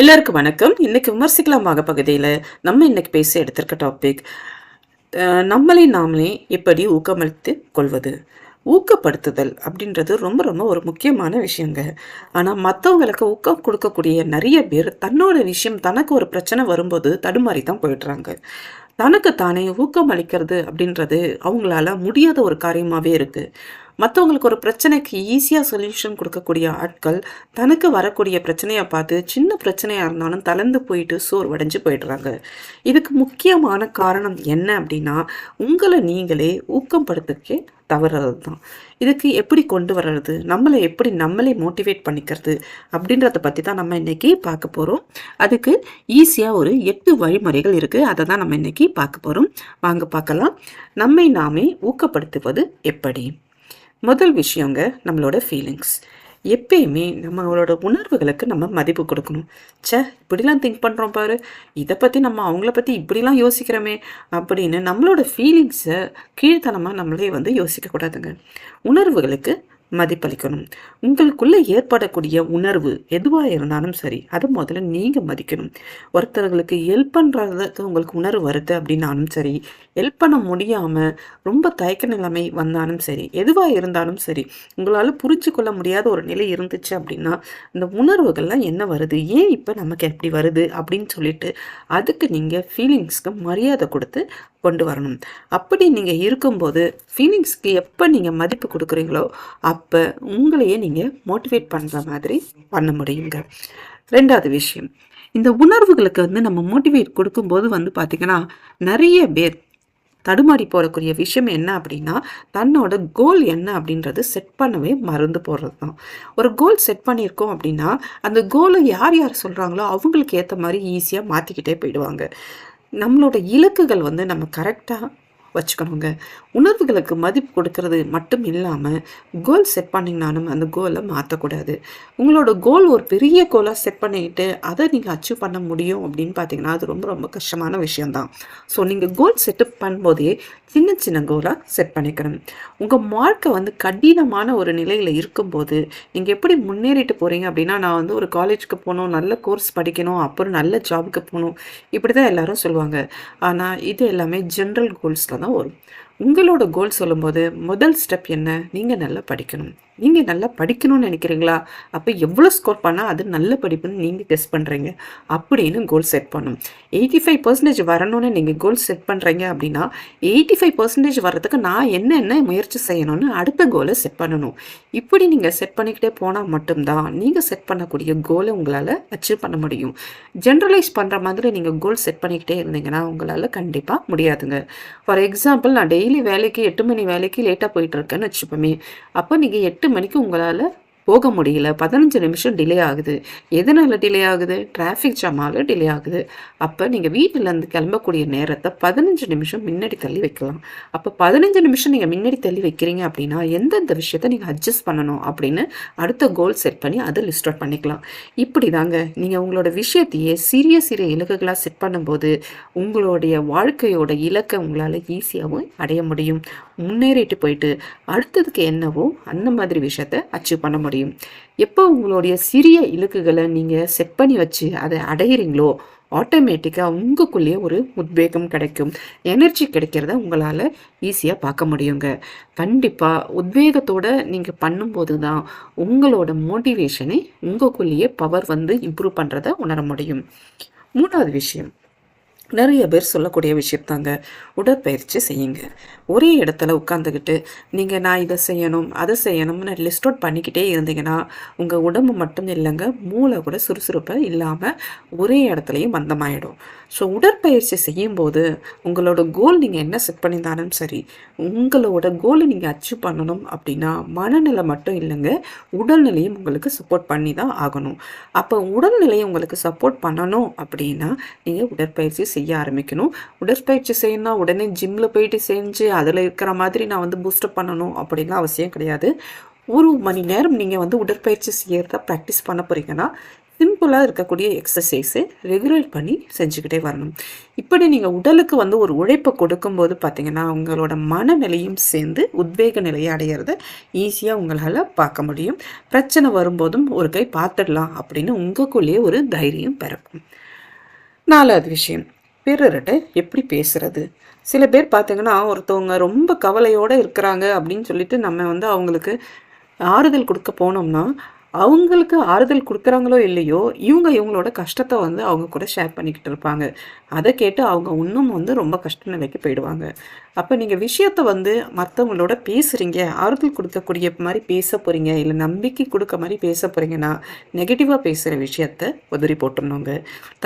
எல்லாருக்கும் வணக்கம். இன்னைக்கு விமர்சிக்கலாமாக பகுதியில் நம்ம இன்னைக்கு பேச எடுத்திருக்க டாபிக் நம்மளே நம்மளை நாமளே எப்படி ஊக்கமளித்து கொள்வது? ஊக்கப்படுத்துதல் அப்படின்றது ரொம்ப ரொம்ப ஒரு முக்கியமான விஷயங்க. ஆனால் மற்றவங்களுக்கு ஊக்கம் கொடுக்கக்கூடிய நிறைய பேர் தன்னோட விஷயம் தனக்கு ஒரு பிரச்சனை வரும்போது தடுமாறி தான் போயிடுறாங்க. தனக்கு தானே ஊக்கம் அளிக்கிறது அப்படின்றது அவங்களால முடியாத ஒரு காரியமாகவே இருக்குது மற்றவங்களுக்கு ஒரு பிரச்சனைக்கு ஈஸியாக சொல்யூஷன் கொடுக்கக்கூடிய ஆட்கள் தனக்கு வரக்கூடிய பிரச்சனையை பார்த்து சின்ன பிரச்சனையாக இருந்தாலும் தளர்ந்து போயிட்டு சோர்வடைஞ்சு போயிடுறாங்க. இதுக்கு முக்கியமான காரணம் என்ன அப்படின்னா உங்களை நீங்களே ஊக்கப்படுத்துக்கே தவறுறது தான் இதுக்கு எப்படி கொண்டு வர்றது? நம்மளை எப்படி நம்மளே மோட்டிவேட் பண்ணிக்கிறது? அப்படின்றத பற்றி தான் நம்ம இன்றைக்கி பார்க்க போகிறோம் அதுக்கு ஈஸியாக ஒரு எட்டு வழிமுறைகள் இருக்குது அதை தான் நம்ம இன்றைக்கி பார்க்க போகிறோம் வாங்க பார்க்கலாம். நம்மை நாமே ஊக்கப்படுத்துவது எப்படி? முதல் விஷயங்க நம்மளோட ஃபீலிங்ஸ் எப்பயுமே நம்மளோட உணர்வுகளுக்கு நம்ம மதிப்பு கொடுக்கணும். ச்சே இப்படிலாம் திங்க் பண்ணுறோம் பாரு. இதை பற்றி நம்ம அவங்கள பற்றி இப்படிலாம் யோசிக்கிறோமே அப்படின்னு நம்மளோட ஃபீலிங்ஸை கீழ்த்தனமாக நம்மளே வந்து யோசிக்கக்கூடாதுங்க. உணர்வுகளுக்கு மதிப்பளிக்கணும். உங்களுக்குள்ளே ஏற்படக்கூடிய உணர்வு எதுவாக இருந்தாலும் சரி அதை முதல்ல நீங்கள் மதிக்கணும். ஒருத்தர்களுக்கு ஹெல்ப் பண்ணுறதுக்கு உங்களுக்கு உணர்வு வருது அப்படின்னாலும் சரி ஹெல்ப் பண்ண முடியாமல் ரொம்ப தயக்க நிலைமை வந்தாலும் சரி எதுவாக இருந்தாலும் சரி உங்களால் புரிஞ்சு கொள்ள முடியாத ஒரு நிலை இருந்துச்சு அப்படின்னா இந்த உணர்வுகள்லாம் என்ன வருது? ஏன் இப்போ நமக்கு எப்படி வருது? அப்படின்னு சொல்லிட்டு அதுக்கு நீங்கள் ஃபீலிங்ஸ்க்கு மரியாதை கொடுத்து கொண்டு வரணும். அப்படி நீங்கள் இருக்கும்போது ஃபீலிங்ஸ்க்கு எப்போ நீங்கள் மதிப்பு கொடுக்குறீங்களோ அப்போ உங்களையே நீங்கள் மோட்டிவேட் பண்ணுற மாதிரி பண்ண முடியுங்க. ரெண்டாவது விஷயம் இந்த உணர்வுகளுக்கு வந்து நம்ம மோட்டிவேட் கொடுக்கும்போது வந்து பார்த்திங்கன்னா நிறைய பேர் தடுமாறி போகக்கூடிய விஷயம் என்ன அப்படின்னா தன்னோட கோல் என்ன அப்படின்றது செட் பண்ணவே மறந்து போடுறது தான் ஒரு கோல் செட் பண்ணியிருக்கோம் அப்படின்னா அந்த கோலை யார் யார் சொல்கிறாங்களோ அவங்களுக்கு ஏற்ற மாதிரி ஈஸியாக மாற்றிக்கிட்டே போயிடுவாங்க. நம்மளோட இலக்குகள் வந்து நம்ம கரெக்டாக வச்சுக்கணுங்க. உணர்வுகளுக்கு மதிப்பு கொடுக்கறது மட்டும் இல்லாமல் கோல் செட் பண்ணிங்கனாலும் அந்த கோலை மாற்றக்கூடாது உங்களோட கோல் ஒரு பெரிய கோலாக செட் பண்ணிட்டு அதை நீங்கள் அச்சீவ் பண்ண முடியும் அப்படின்னு பார்த்தீங்கன்னா அது ரொம்ப ரொம்ப கஷ்டமான விஷயம்தான். ஸோ நீங்கள் கோல் செட்டப் பண்ணும்போதே சின்ன சின்ன கோலாக செட் பண்ணிக்கணும். உங்கள் வாழ்க்கை வந்து கடினமான ஒரு நிலையில் இருக்கும்போது நீங்கள் எப்படி முன்னேறிட்டு போகிறீங்க அப்படின்னா நான் வந்து ஒரு காலேஜுக்கு போகணும் நல்ல கோர்ஸ் படிக்கணும் அப்புறம் நல்ல ஜாபுக்கு போகணும் இப்படி தான் எல்லாரும் சொல்லுவாங்க. ஆனால் இது எல்லாமே ஜென்ரல் கோல்ஸில் தான் வரும் உங்களோட கோல் சொல்லும்போது முதல் ஸ்டெப் என்ன? நீங்கள் நல்லா படிக்கணும். நீங்கள் நல்லா படிக்கணும்னு நினைக்கிறீங்களா? அப்போ எவ்வளோ ஸ்கோர் பண்ணால் அது நல்ல படிப்புன்னு நீங்கள் கெஸ் பண்ணுறீங்க அப்படின்னு கோல் செட் பண்ணும். எயிட்டி ஃபைவ் பர்சன்டேஜ் வரணும்னு நீங்கள் கோல் செட் பண்ணுறீங்க அப்படின்னா எயிட்டி ஃபைவ் பர்சன்டேஜ் வர்றதுக்கு நான் என்னென்ன முயற்சி செய்யணும்னு அடுத்த கோலை செட் பண்ணணும். இப்படி நீங்கள் செட் பண்ணிக்கிட்டே போனால் மட்டும்தான் நீங்கள் செட் பண்ணக்கூடிய கோலை உங்களால் அச்சீவ் பண்ண முடியும். ஜென்ரலைஸ் பண்ணுற மாதிரி நீங்கள் கோல் செட் பண்ணிக்கிட்டே இருந்தீங்கன்னா உங்களால் கண்டிப்பாக முடியாதுங்க. ஃபார் எக்ஸாம்பிள் நான் டெய்லி வேலைக்கு எட்டு மணி வேலைக்கு லேட்டாக போயிட்டு இருக்கேன்னு வச்சுப்போமே அப்போ நீங்கள் எட்டு மணிக்கு உங்களால் போக முடியல. பதினஞ்சு நிமிஷம் டிலே ஆகுது. எதனால் டிலே ஆகுது? டிராஃபிக் ஜாமால் டிலே ஆகுது. அப்போ நீங்கள் வீட்டிலேருந்து கிளம்பக்கூடிய நேரத்தை பதினஞ்சு நிமிஷம் முன்னாடி தள்ளி வைக்கலாம். அப்போ பதினஞ்சு நிமிஷம் நீங்கள் முன்னாடி தள்ளி வைக்கிறீங்க அப்படின்னா எந்தெந்த விஷயத்த நீங்கள் அட்ஜஸ்ட் பண்ணணும் அப்படின்னு அடுத்த கோல் செட் பண்ணி அதை லிஸ்ட் அவுட் பண்ணிக்கலாம். இப்படி தாங்க நீங்கள் உங்களோட விஷயத்தையே சிறிய சிறிய இலக்குகளாக செட் பண்ணும்போது உங்களுடைய வாழ்க்கையோட இலக்கை உங்களால் ஈஸியாகவும் அடைய முடியும். முன்னேறிட்டு போயிட்டு அடுத்ததுக்கு என்னவோ அந்த மாதிரி விஷயத்த அச்சீவ் பண்ண முடியும். எப்போ உங்களுடைய சிறிய இலக்குகளை நீங்கள் செட் பண்ணி வச்சு அதை அடையிறீங்களோ ஆட்டோமேட்டிக்காக உங்களுக்குள்ளேயே ஒரு உத்வேகம் கிடைக்கும். எனர்ஜி கிடைக்கிறத உங்களால் ஈஸியாக பார்க்க முடியுங்க. கண்டிப்பாக உத்வேகத்தோடு நீங்கள் பண்ணும்போது தான் உங்களோட மோட்டிவேஷனை உங்களுக்குள்ளேயே பவர் வந்து இம்ப்ரூவ் பண்ணுறத உணர முடியும். மூணாவது விஷயம். நிறைய பேர் சொல்லக்கூடிய விஷயம் தாங்க உடற்பயிற்சி செய்யுங்க. ஒரே இடத்துல உட்காந்துக்கிட்டு நீங்கள் நான் இதை செய்யணும் அதை செய்யணும்னு லிஸ்ட் அவுட் பண்ணிக்கிட்டே இருந்தீங்கன்னா உங்கள் உடம்பு மட்டும் இல்லைங்க மூளை கூட சுறுசுறுப்பாக இல்லாமல் ஒரே இடத்துலையும் மந்தமாயிடும். ஸோ உடற்பயிற்சி செய்யும்போது உங்களோட கோல் நீங்கள் என்ன செட் பண்ணியிருந்தாலும் சரி உங்களோட கோலை நீங்கள் அச்சீவ் பண்ணணும் அப்படின்னா மனநிலை மட்டும் இல்லைங்க உடல்நிலையும் உங்களுக்கு சப்போர்ட் பண்ணி தான் ஆகணும். அப்போ உடல்நிலையை உங்களுக்கு சப்போர்ட் பண்ணணும் அப்படின்னா நீங்கள் உடற்பயிற்சி செய்ய ஆரம்பிக்கணும். உடற்பயிற்சி செய்யணும்னா உடனே ஜிம்மில் போயிட்டு செஞ்சு அதில் இருக்கிற மாதிரி நான் வந்து பூஸ்டப் பண்ணணும் அப்படின்லாம் அவசியம் கிடையாது. ஒரு மணி நேரம் நீங்கள் வந்து உடற்பயிற்சி செய்கிறத ப்ராக்டிஸ் பண்ண போகிறீங்கன்னா சிம்பிளாக இருக்கக்கூடிய எக்ஸசைஸை ரெகுலேட் பண்ணி செஞ்சுக்கிட்டே வரணும். இப்படி நீங்கள் உடலுக்கு வந்து ஒரு உழைப்பை கொடுக்கும்போது பார்த்தீங்கன்னா உங்களோட மனநிலையும் சேர்ந்து உத்வேக நிலையை அடையிறத ஈஸியாக உங்களால் பார்க்க முடியும். பிரச்சனை வரும்போதும் ஒரு கை பார்த்துடலாம் அப்படின்னு உங்களுக்குள்ளேயே ஒரு தைரியம் பிறக்கும். நாலாவது விஷயம். பிறர்கிட்ட எப்படி பேசுறது? சில பேர் பார்த்தீங்கன்னா ஒருத்தவங்க ரொம்ப கவலையோடு இருக்கிறாங்க அப்படின்னு சொல்லிட்டு நம்ம வந்து அவங்களுக்கு ஆறுதல் கொடுக்க போனோம்னா அவங்களுக்கு ஆறுதல் கொடுக்குறாங்களோ இல்லையோ இவங்க இவங்களோட கஷ்டத்தை வந்து அவங்க கூட ஷேர் பண்ணிக்கிட்டு இருப்பாங்க. அதை கேட்டு அவங்க இன்னும் வந்து ரொம்ப கஷ்ட நிலைக்கு போயிடுவாங்க. அப்போ நீங்கள் விஷயத்த வந்து மற்றவங்களோட பேசுகிறீங்க ஆறுதல் கொடுக்கக்கூடிய மாதிரி பேச போகிறீங்க இல்லை நம்பிக்கை கொடுக்க மாதிரி பேச போகிறீங்கன்னா நெகட்டிவாக பேசுகிற விஷயத்த உதறி போட்டுருணுங்க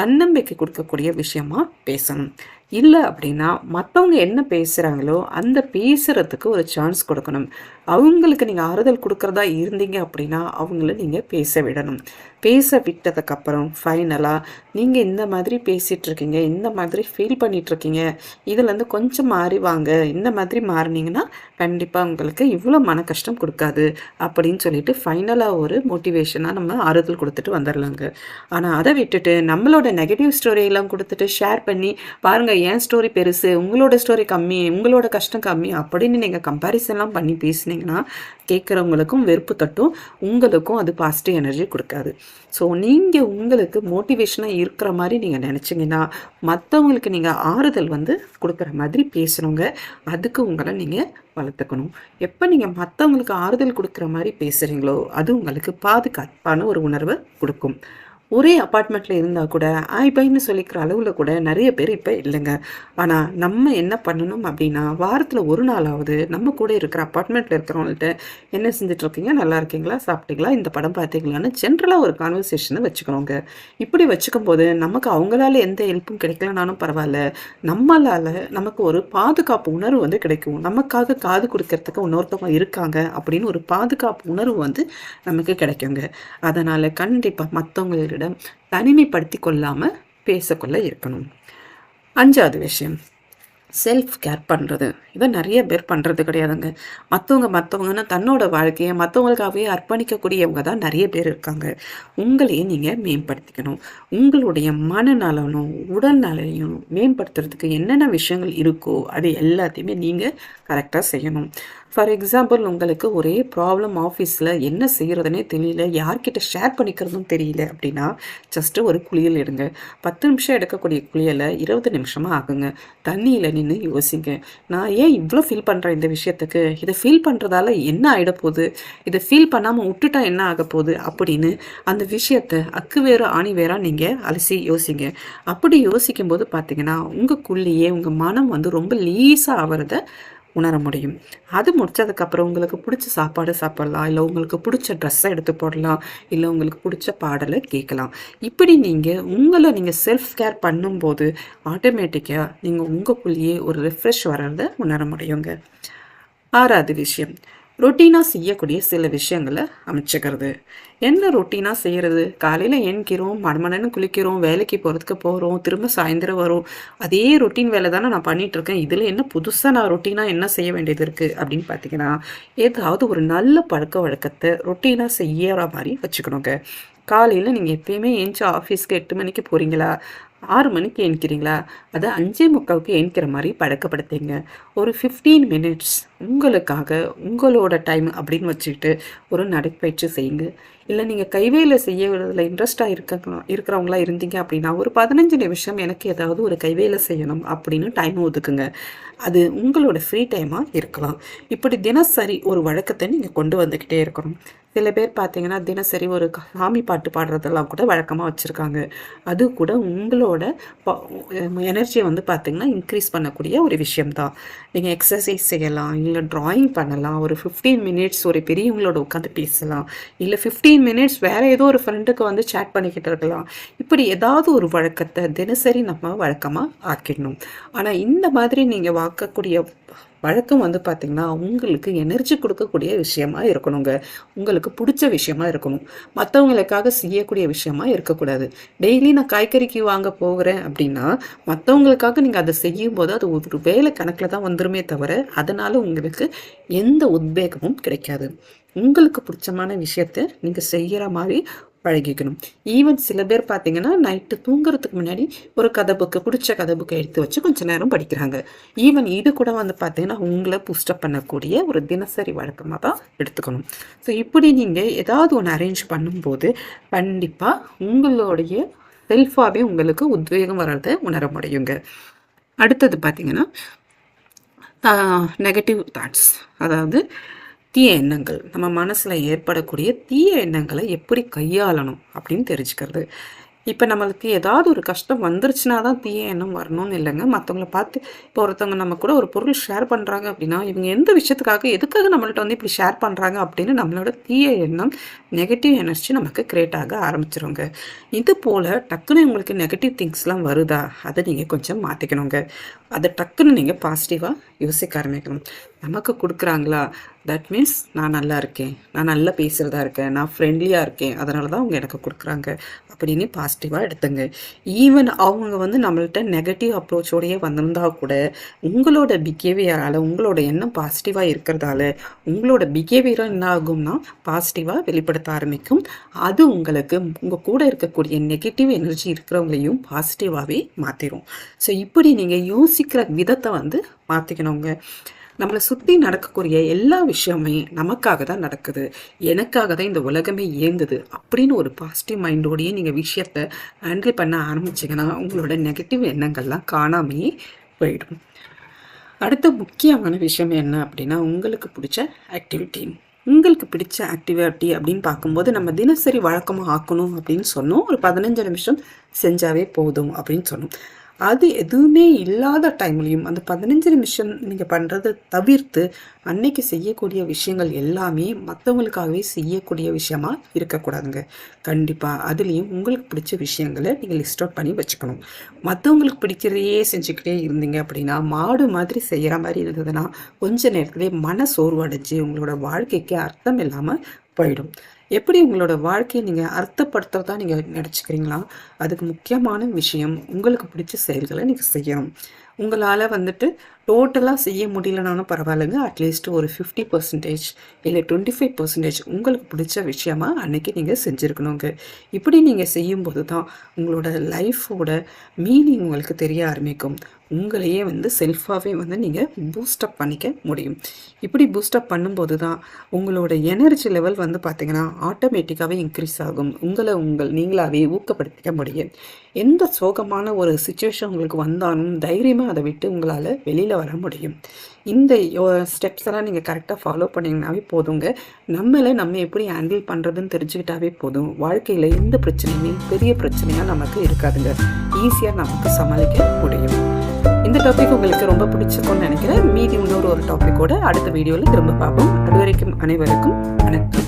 தன்னம்பிக்கை கொடுக்கக்கூடிய விஷயமா பேசணும். இல்லை அப்படின்னா மற்றவங்க என்ன பேசுகிறாங்களோ அந்த பேசுகிறதுக்கு ஒரு சான்ஸ் கொடுக்கணும். அவங்களுக்கு நீங்கள் ஆறுதல் கொடுக்குறதா இருந்தீங்க அப்படின்னா அவங்கள நீங்கள் பேச விடணும். பேச விட்டதுக்கப்புறம் ஃபைனலாக நீங்கள் இந்த மாதிரி பேசிகிட்ருக்கீங்க இந்த மாதிரி ஃபீல் பண்ணிகிட்ருக்கீங்க இதுலேருந்து கொஞ்சம் மாறி வாங்க இந்த மாதிரி மாறினீங்கன்னா கண்டிப்பாக உங்களுக்கு இவ்வளோ மன கஷ்டம் கொடுக்காது அப்படின்னு சொல்லிட்டு ஃபைனலாக ஒரு மோட்டிவேஷனாக நம்ம ஆறுதல் கொடுத்துட்டு வந்துடலாங்க ஆனால் அதை விட்டுட்டு நம்மளோட நெகட்டிவ் ஸ்டோரியெல்லாம் கொடுத்துட்டு ஷேர் பண்ணி பாருங்கள் ஏன் ஸ்டோரி பெருசு உங்களோட ஸ்டோரி கம்மி உங்களோட கஷ்டம் கம்மி அப்படின்னு நீங்கள் கம்பேரிசன்லாம் பண்ணி பேசுனீங்கன்னா கேட்குறவங்களுக்கும் வெறுப்பு தட்டும் உங்களுக்கும் அது பாசிட்டிவ் எனர்ஜி கொடுக்காது. ஸோ நீங்கள் உங்களுக்கு மோட்டிவேஷனாக இருக்கிற மாதிரி நீங்கள் நினச்சிங்கன்னா மற்றவங்களுக்கு நீங்கள் ஆறுதல் வந்து கொடுக்குற மாதிரி பேசணுங்க. அதுக்கு உங்களை நீங்கள் வளர்த்துக்கணும். எப்போ நீங்கள் மற்றவங்களுக்கு ஆறுதல் கொடுக்குற மாதிரி பேசுகிறீங்களோ அது உங்களுக்கு பாதுகாப்பான ஒரு உணர்வை கொடுக்கும். ஒரே அப்பார்ட்மெண்ட்டில் இருந்தால் கூட ஆய் பைன்னு சொல்லிக்கிற அளவில் கூட நிறைய பேர் இப்போ இல்லைங்க. ஆனால் நம்ம என்ன பண்ணணும் அப்படின்னா வாரத்தில் ஒரு நாளாவது நம்ம கூட இருக்கிற அப்பார்ட்மெண்ட்டில் இருக்கிறவங்கள்ட்ட என்ன செஞ்சிட்ருக்கீங்க நல்லா இருக்கீங்களா? சாப்பிட்டீங்களா? இந்த படம் பார்த்தீங்களான்னு ஜென்ரலாக ஒரு கான்வர்சேஷனை வச்சுக்கணுங்க. இப்படி வச்சுக்கும் போது நமக்கு அவங்களால எந்த ஹெல்ப்பும் கிடைக்கலனாலும் பரவாயில்ல. நம்மளால் நமக்கு ஒரு பாதுகாப்பு உணர்வு வந்து கிடைக்கும். நமக்காக காது கொடுக்கறதுக்கு இன்னொருத்தவங்க இருக்காங்க அப்படின்னு ஒரு பாதுகாப்பு உணர்வு வந்து நமக்கு கிடைக்குங்க. அதனால் கண்டிப்பாக மற்றவங்களிடம் தனிமைப்படுத்தி கொள்ளாமல் பேசக்கொள்ள இருக்கணும். அஞ்சாவது விஷயம் செல்ஃப் கேர் பண்ணுறது இதை நிறைய பேர் பண்ணுறது கிடையாதுங்க. மற்றவங்க மற்றவங்கன்னா தன்னோட வாழ்க்கையை மற்றவங்களுக்காகவே அர்ப்பணிக்கக்கூடியவங்க தான் நிறைய பேர் இருக்காங்க. உங்களையே நீங்கள் மேம்படுத்திக்கணும். உங்களுடைய மனநலனும் உடல் நலனையும் மேம்படுத்துறதுக்கு என்னென்ன விஷயங்கள் இருக்கோ அது எல்லாத்தையுமே நீங்கள் கரெக்டாக செய்யணும். ஃபார் எக்ஸாம்பிள் உங்களுக்கு ஒரே ப்ராப்ளம் ஆஃபீஸில் என்ன செய்கிறதுனே தெரியல. யார்கிட்ட ஷேர் பண்ணிக்கிறதும் தெரியல அப்படின்னா ஜஸ்ட்டு ஒரு குளியல் எடுங்க. பத்து நிமிஷம் எடுக்கக்கூடிய குளியலை இருபது நிமிஷமாக ஆகுங்க தண்ணியில் நின்று யோசிங்க. நான் ஏன் இவ்வளோ ஃபீல் பண்ணுறேன் இந்த விஷயத்துக்கு? இதை ஃபீல் பண்ணுறதால என்ன ஆகிட போகுது? இதை ஃபீல் பண்ணாமல் விட்டுட்டா என்ன ஆக போகுது? அப்படின்னு அந்த விஷயத்தை அக்கு வேறு ஆணி வேறாக நீங்கள் அலசி யோசிங்க. அப்படி யோசிக்கும் போது பார்த்தீங்கன்னா உங்களுக்குள்ளேயே உங்கள் மனம் வந்து ரொம்ப லீஸாக ஆகிறத உணர முடியும். அது முடிச்சதுக்கப்புறம் உங்களுக்கு பிடிச்ச சாப்பாடு சாப்பிட்லாம். இல்லை உங்களுக்கு பிடிச்ச ட்ரெஸ்ஸை எடுத்து போடலாம். இல்லை உங்களுக்கு பிடிச்ச பாடலை கேட்கலாம். இப்படி நீங்கள் உங்களை நீங்கள் செல்ஃப் கேர் பண்ணும்போது ஆட்டோமேட்டிக்காக நீங்கள் உங்களுக்குள்ளேயே ஒரு ரெஃப்ரெஷ் வர்றத உணர முடியுங்க. ஆறாவது விஷயம். ரொட்டீனாக செய்யக்கூடிய சில விஷயங்களை அமைச்சுக்கிறது. என்ன ரொட்டீனாக செய்கிறது காலையில் எண்கிறோம் மடமடன்னு குளிக்கிறோம் வேலைக்கு போகிறதுக்கு போகிறோம் திரும்ப சாயந்தரம் வரும். அதே ரொட்டீன் வேலை தானே நான் பண்ணிகிட்ருக்கேன் இதில் என்ன புதுசாக நான் ரொட்டீனாக என்ன செய்ய வேண்டியது இருக்குது அப்படின்னு பார்த்தீங்கன்னா ஏதாவது ஒரு நல்ல பழக்க வழக்கத்தை ரொட்டீனாக செய்யற மாதிரி வச்சுக்கணுங்க. காலையில் நீங்கள் எப்பயுமே ஏஞ்சி ஆஃபீஸ்க்கு எட்டு மணிக்கு போகிறீங்களா ஆறு மணிக்கு ஏன்கிறீங்களா அதை அஞ்சே முக்காவுக்கு ஏன்கிற மாதிரி பழக்கப்படுத்திங்க. ஒரு ஃபிஃப்டீன் மினிட்ஸ் உங்களுக்காக உங்களோட டைம் அப்படின்னு வச்சுக்கிட்டு ஒரு நடைப்பயிற்சி செய்யுங்க. இல்லை நீங்கள் கைவேலை செய்யறதுல இன்ட்ரெஸ்டாக இருக்க இருக்கிறவங்களா இருந்தீங்க அப்படின்னா ஒரு பதினஞ்சு நிமிஷம் எனக்கு ஏதாவது ஒரு கைவேலை செய்யணும் அப்படின்னு டைம் ஒதுக்குங்க. அது உங்களோட ஃப்ரீ டைமாக இருக்கலாம். இப்படி தினசரி ஒரு வழக்கத்தை நீங்கள் கொண்டு வந்துக்கிட்டே இருக்கணும். சில பேர் பார்த்தீங்கன்னா தினசரி ஒரு சாமி பாட்டு பாடுறதெல்லாம் கூட வழக்கமாக வச்சுருக்காங்க. அது கூட உங்களோட எனர்ஜியை வந்து பார்த்திங்கன்னா இன்க்ரீஸ் பண்ணக்கூடிய ஒரு விஷயம்தான். நீங்கள் எக்ஸசைஸ் செய்யலாம் நீங்கள் ட்ராயிங் பண்ணலாம். ஒரு ஃபிஃப்டீன் மினிட்ஸ் ஒரு பெரியவங்களோட உட்காந்து பேசலாம். இல்லை ஃபிஃப்டீன் மினிட்ஸ் வேறு ஏதோ ஒரு ஃப்ரெண்டுக்கு வந்து சேட் பண்ணிக்கிட்டு இருக்கலாம். இப்படி ஏதாவது ஒரு வழக்கத்தை தினசரி நம்ம வழக்கமாக ஆக்கிடணும். ஆனால் இந்த மாதிரி நீங்கள் வாக்கக்கூடிய வழக்கம் வந்து பார்த்திங்கன்னா உங்களுக்கு எனர்ஜி கொடுக்கக்கூடிய விஷயமா இருக்கணுங்க. உங்களுக்கு பிடிச்ச விஷயமா இருக்கணும். மற்றவங்களுக்காக செய்யக்கூடிய விஷயமா இருக்கக்கூடாது. டெய்லி நான் காய்கறிக்கு வாங்க போகிறேன் அப்படின்னா மற்றவங்களுக்காக நீங்கள் அதை செய்யும் போது அது ஒரு வேலை கணக்கில் தான் வந்துருமே தவிர அதனால் உங்களுக்கு எந்த உத்வேகமும் கிடைக்காது. உங்களுக்கு பிடிச்சமான விஷயத்த நீங்கள் செய்கிற மாதிரி பழகிக்கணும். ஈவன் சில பேர் பார்த்தீங்கன்னா நைட்டு தூங்குறதுக்கு முன்னாடி ஒரு கதை புக்கு பிடிச்ச கதை புக்கை எடுத்து வச்சு கொஞ்ச நேரம் படிக்கிறாங்க. ஈவன் இது கூட வந்து பார்த்தீங்கன்னா உங்களை பூஸ்டப் பண்ணக்கூடிய ஒரு தினசரி வழக்கமாக தான் எடுத்துக்கணும். ஸோ இப்படி நீங்கள் ஏதாவது ஒன்று அரேஞ்ச் பண்ணும்போது கண்டிப்பாக உங்களுடைய செல்ஃபாகவே உங்களுக்கு உத்வேகம் வர்றதை உணர முடியுங்க. அடுத்தது பார்த்தீங்கன்னா நெகட்டிவ் தாட்ஸ் அதாவது தீய எண்ணங்கள் நம்ம மனசில் ஏற்படக்கூடிய தீய எண்ணங்களை எப்படி கையாளணும் அப்படின்னு தெரிஞ்சுக்கிறது. இப்போ நம்மளுக்கு ஏதாவது ஒரு கஷ்டம் வந்துருச்சுனா தான் தீய எண்ணம் வரணும்னு இல்லைங்க. மற்றவங்கள பார்த்து இப்போ ஒருத்தவங்க நம்ம கூட ஒரு பொருள் ஷேர் பண்ணுறாங்க அப்படின்னா இவங்க எந்த விஷயத்துக்காக எதுக்காக நம்மள்ட்ட வந்து இப்படி ஷேர் பண்ணுறாங்க அப்படின்னு நம்மளோட தீய எண்ணம் நெகட்டிவ் எனர்ஜி நமக்கு கிரியேட் ஆக ஆரம்பிச்சிருங்க. இது போல் டக்குன்னு உங்களுக்கு நெகட்டிவ் திங்ஸ்லாம் வருதா? அதை நீங்கள் கொஞ்சம் மாற்றிக்கணுங்க அதை டக்குன்னு நீங்கள் பாசிட்டிவாக யோசிக்க ஆரம்பிக்கணும். நமக்கு கொடுக்குறாங்களா? தட் மீன்ஸ் நான் நல்லா இருக்கேன். நான் நல்லா பேசுகிறதா இருக்கேன். நான் ஃப்ரெண்ட்லியாக இருக்கேன். அதனால தான் அவங்க எனக்கு கொடுக்குறாங்க. அப்படின்னு பாசிட்டிவாக எடுத்துங்க. ஈவன் அவங்க வந்து நம்மள்ட்ட நெகட்டிவ் அப்ரோச்சோடையே வந்திருந்தா கூட உங்களோட பிஹேவியரால் உங்களோட எண்ணம் பாசிட்டிவாக இருக்கிறதால உங்களோட பிஹேவியரும் என்ன ஆகும்னா பாசிட்டிவாக வெளிப்படுத்த ஆரம்பிக்கும். அது உங்களுக்கு உங்கள் கூட இருக்கக்கூடிய நெகட்டிவ் எனர்ஜி இருக்கிறவங்களையும் பாசிட்டிவாகவே மாற்றிடும் ஸோ இப்படி நீங்கள் யோசிக்கிற விதத்தை வந்து மாற்றிக்கணுங்க நம்மளை சுற்றி நடக்கக்கூடிய எல்லா விஷயமே நமக்காக தான் நடக்குது. எனக்காக தான் இந்த உலகமே இயங்குது அப்படின்னு ஒரு பாசிட்டிவ் மைண்டோடையே நீங்கள் விஷயத்த ஹேண்டில் பண்ண ஆரம்பிச்சிங்கன்னா உங்களோட நெகட்டிவ் எண்ணங்கள்லாம் காணாமையே போயிடும். அடுத்த முக்கியமான விஷயம் என்ன அப்படின்னா உங்களுக்கு பிடிச்ச ஆக்டிவிட்டி உங்களுக்கு பிடிச்ச ஆக்டிவிட்டி அப்படின்னு பார்க்கும்போது நம்ம தினசரி வழக்கமாக ஆக்கணும் அப்படின்னு சொன்னோம். ஒரு பதினஞ்சு நிமிஷம் செஞ்சாவே போதும் அப்படின்னு சொன்னோம். அது எதுவுமே இல்லாத டைம்லையும் அந்த பதினஞ்சு நிமிஷம் நீங்கள் பண்ணுறதை தவிர்த்து அன்னைக்கு செய்யக்கூடிய விஷயங்கள் எல்லாமே மற்றவங்களுக்காகவே செய்யக்கூடிய விஷயமா இருக்கக்கூடாதுங்க. கண்டிப்பாக அதுலேயும் உங்களுக்கு பிடிச்ச விஷயங்களை நீங்கள் லிஸ்ட் அவுட் பண்ணி வச்சுக்கணும். மற்றவங்களுக்கு பிடிக்கிறதையே செஞ்சுக்கிட்டே இருந்தீங்க அப்படின்னா மாடு மாதிரி செய்கிற மாதிரி இருந்ததுன்னா கொஞ்ச நேரத்துலேயே மன சோர்வடைஞ்சு உங்களோட வாழ்க்கைக்கு அர்த்தம் இல்லாமல் போயிடும். எப்படி உங்களோட வாழ்க்கையை நீங்கள் அர்த்தப்படுத்துறதா நீங்கள் நினச்சிக்கிறீங்களா? அதுக்கு முக்கியமான விஷயம் உங்களுக்கு பிடிச்ச செயல்களை நீங்கள் செய்யணும். உங்களால் வந்துட்டு டோட்டலாக செய்ய முடியலனாலும் பரவாயில்லைங்க. அட்லீஸ்ட் ஒரு ஃபிஃப்டி பர்சன்டேஜ் இல்லை டுவெண்ட்டி ஃபைவ் பர்சன்டேஜ் உங்களுக்கு பிடிச்ச விஷயமா அன்னைக்கு நீங்கள் செஞ்சுருக்கணுங்க. இப்படி நீங்கள் செய்யும்போது தான் உங்களோட லைஃபோட மீனிங் உங்களுக்கு தெரிய ஆரம்பிக்கும். உங்களையே வந்து செல்ஃபாகவே வந்து நீங்கள் பூஸ்டப் பண்ணிக்க முடியும். இப்படி பூஸ்டப் பண்ணும்போது தான் உங்களோட எனர்ஜி லெவல் வந்து பார்த்திங்கன்னா ஆட்டோமேட்டிக்காகவே இன்க்ரீஸ் ஆகும். உங்களை உங்கள் நீங்களாகவே ஊக்கப்படுத்திக்க முடியும். எந்த சோகமான ஒரு சுச்சுவேஷன் உங்களுக்கு வந்தாலும் தைரியமாக அதை விட்டு உங்களால் வெளியில் வெளியில் வர முடியும். இந்த ஸ்டெப்ஸ் எல்லாம் நீங்கள் கரெக்டாக ஃபாலோ பண்ணிங்கனாவே போதுங்க. நம்மளை நம்ம எப்படி ஹேண்டில் பண்ணுறதுன்னு தெரிஞ்சுக்கிட்டாவே போதும். வாழ்க்கையில் எந்த பிரச்சனையுமே பெரிய பிரச்சனையாக நமக்கு இருக்காதுங்க. ஈஸியாக நமக்கு சமாளிக்க முடியும். இந்த டாபிக் உங்களுக்கு ரொம்ப பிடிச்சிருக்கும்னு நினைக்கிறேன். மீதி இன்னொரு ஒரு டாப்பிக்கோட அடுத்த வீடியோவில் திரும்ப பார்ப்போம். அது வரைக்கும் அனைவருக்கும் வணக்கம்.